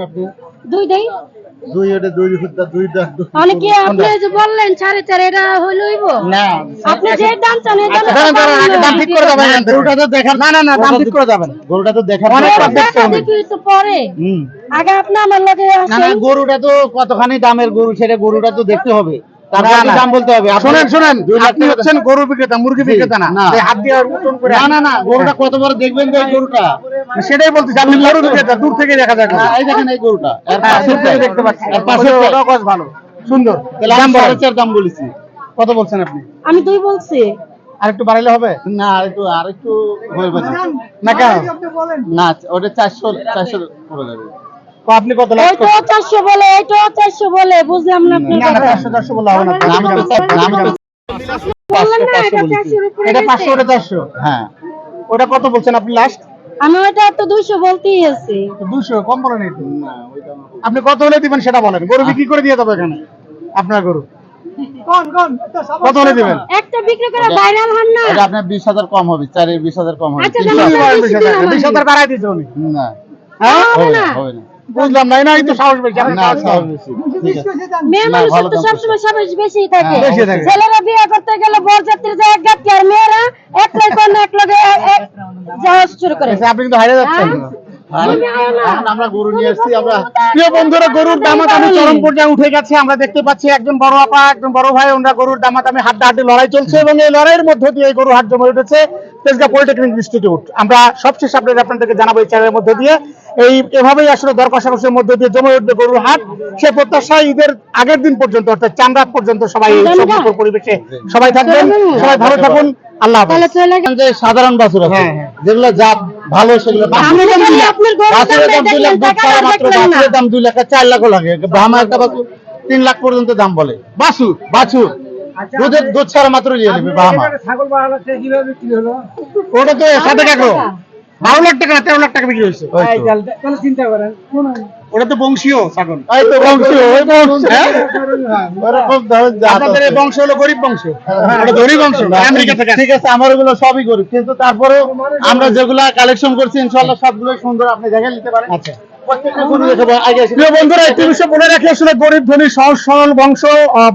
আপনি। দুই দুই? এটা দুই ফুটটা দুইটা তাহলে আপনি যে বললেন সাড়ে চার এটা হইল না। আপনি যে দাম চান এই দাম দাঁড়ান, দাঁড়ান, আগে দাম ঠিক করে যাবেন গরুটা তো দেখার না না না দাম ঠিক করে যাবেন। গরুটা তো দেখার অনেক দরকার। দেখা দেখি তো পরে। হুম। আগে আপনি আমার লগে না না গরুটা তো কতখানি দামের গরু সেটা গরুটা তো দেখতে হবে। দাম বলতে হবে। শোনেন শোনেন। আপনি হচ্ছেন গরু বিক্রেতা মুরগি বিক্রেতা না? না। হাত দিয়ে করে না না না। গরুটা কত দেখবেন তো গরুটা? সেটাই বলতেছি আপনি গরু বিক্রেতা দূর থেকে দেখা যায় এই দেখেন এই গরুটা। এর পাশের দূর থেকে দেখতে পাচ্ছি। এর পাশের ভালো। সুন্দর। আমি দাম সাড়ে চার দাম বলেছি। কত বলছেন আপনি? আমি দুই বলছি। আর একটু বাড়াইলে হবে? না আর একটু আর একটু না কেন? না ওটা চারশো চারশো করে যাবে। আপনি কত ওইটাও বলে এইটাও চারশো বলে বুঝলাম না বলে হবে আমি এটা এটা ওটা হ্যাঁ। ওটা কত বলছেন আপনি লাস্ট আমি ওইটা তো বলতেই আছি। দুশো কম বলেন একটু না ওইটা আপনি কত হলে দিবেন সেটা বলেন। গরু বিক্রি করে দিয়ে দেবো এখানে আপনার গরু। কত হলে দিবেন? একটা বিক্রি করে ভাইরাল হন না। এটা আপনার বিশ হাজার কম হবে চারের বিশ হাজার কম হবে। আচ্ছা, তিনশো- তাহলে- বিশ হাজার বিশ হাজার বাড়াই দিতে উনি। না। হ্যাঁ হবে। না হবে না। বুঝলাম না এই না তো সাহস বেশি আপনি না সাহস বেশি। মেয়ে তো সবসময় সাবেশ বেশি থাকে। হ্যাঁ, থাকে। ছেলেরা বিয়ে করতে গেলে বরযাত্রী যায় এক গাঁটি আর মেয়েরা এক লাই কোন এক লগে এ- এ- যাওয়া শুরু করে। আচ্ছা, আপনি কিন্তু হারিয়ে যাচ্ছেন। এখন আমরা গরু নিয়ে আসছি আমরা প্রিয় বন্ধুরা গরুর দামাদামি চরম পর্যায়ে উঠে গেছে। আমরা দেখতে পাচ্ছি একজন বড় আপা একজন বড় ভাই ওনারা গরুর দামাদামি হাড্ডাহাড্ডি লড়াই চলছে এবং এই লড়াইয়ের মধ্য দিয়ে এই গরু হাট জমে উঠেছে তেজগাঁ পলিটেকনিক ইনস্টিটিউট। আমরা সবশেষ আপনাদের আপনাদেরকে জানাব এই চ্যানেলের মধ্য দিয়ে। এই এভাবেই আসলে দর কষাকষির মধ্য দিয়ে জমে উঠবে গরুর হাট। সে প্রত্যাশা ঈদের আগের দিন পর্যন্ত অর্থাৎ চাঁদ রাত পর্যন্ত সবাই পরিবেশে সবাই থাকবেন। সবাই ভালো থাকুন। আল্লাহ সাধারণ আছে হ্যাঁ, হ্যাঁ। যেগুলো জাত ভালো সেগুলো দাম দুই লাখ। খালি বাছুরের দাম দাম দুই লাখ দেখলেন, দুধ টাকা মাত্র বাছুরের দাম দুই লাখ চার লাখও লাগে ব্রাহ্মা একটা বাছুর তিন লাখ পর্যন্ত দাম বলে। বাছুর বাছুর। দুধের দুধ ছাড়া মাত্র নিয়ে নেবে ব্রাহ্মা ওটা তো সাথে দেখো বারো লাখ টাকা না তেরো লাখ টাকা বিক্রি হয়েছে। চিন্তা করেন। ওটা তো বংশীয় ছাগল। এই তো বংশীয় ওই বংশ হ্যাঁ? ওরকম আপনাদের এই বংশ হলো গরিব বংশ। ওটা ধনী বংশ আমেরিকা থেকে ঠিক আছে আমার ওগুলো সবই গরিব। কিন্তু তারপরেও আমরা যেগুলা কালেকশন করছি ইনশাআল্লাহ সবগুলো সুন্দর আপনি দেখে নিতে পারেন। আচ্ছা। প্রিয় বন্ধুরা একটি বিষয় রাখি আসলে গরিব ধনী সহজ সরল বংশ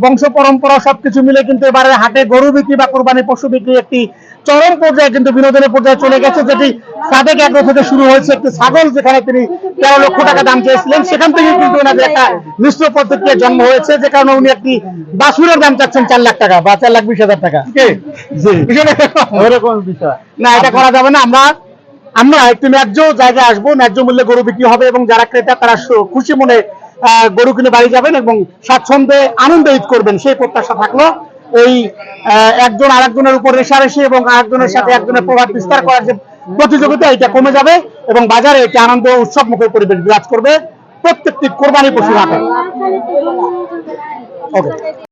বংশ পরম্পরা সবকিছু মিলে কিন্তু এবারে হাটে গরু বিক্রি বা কোরবানি পশু বিক্রি একটি চরম পর্যায়ে কিন্তু বিনোদনের পর্যায়ে চলে গেছে যেটি সাদেক এগ্রো থেকে শুরু হয়েছে একটি ছাগল যেখানে তিনি তেরো লক্ষ টাকা দাম চেয়েছিলেন। সেখান থেকে কিন্তু ওনাদের একটা মিশ্র পদ্ধতির জন্ম হয়েছে যে কারণে উনি একটি বাছুরের দাম চাচ্ছেন চার লাখ টাকা বা চার লাখ বিশ হাজার টাকা। ওরকম বিষয়। না এটা করা যাবে না আমরা আমরা একটু ন্যায্য জায়গায় আসব ন্যায্য মূল্যে গরু বিক্রি হবে এবং যারা ক্রেতা তারা খুশি মনে গরু কিনে বাড়ি যাবেন এবং স্বাচ্ছন্দ্যে আনন্দে ঈদ করবেন। সেই প্রত্যাশা থাকল। এই একজন আরেকজনের উপর রেশারেশি এবং আরেকজনের সাথে একজনের প্রভাব বিস্তার করার যে প্রতিযোগিতা এটা কমে যাবে এবং বাজারে একটি আনন্দ উৎসব মুখের পরিবেশ বিরাজ করবে প্রত্যেকটি কোরবানি পশু হাটে। ওকে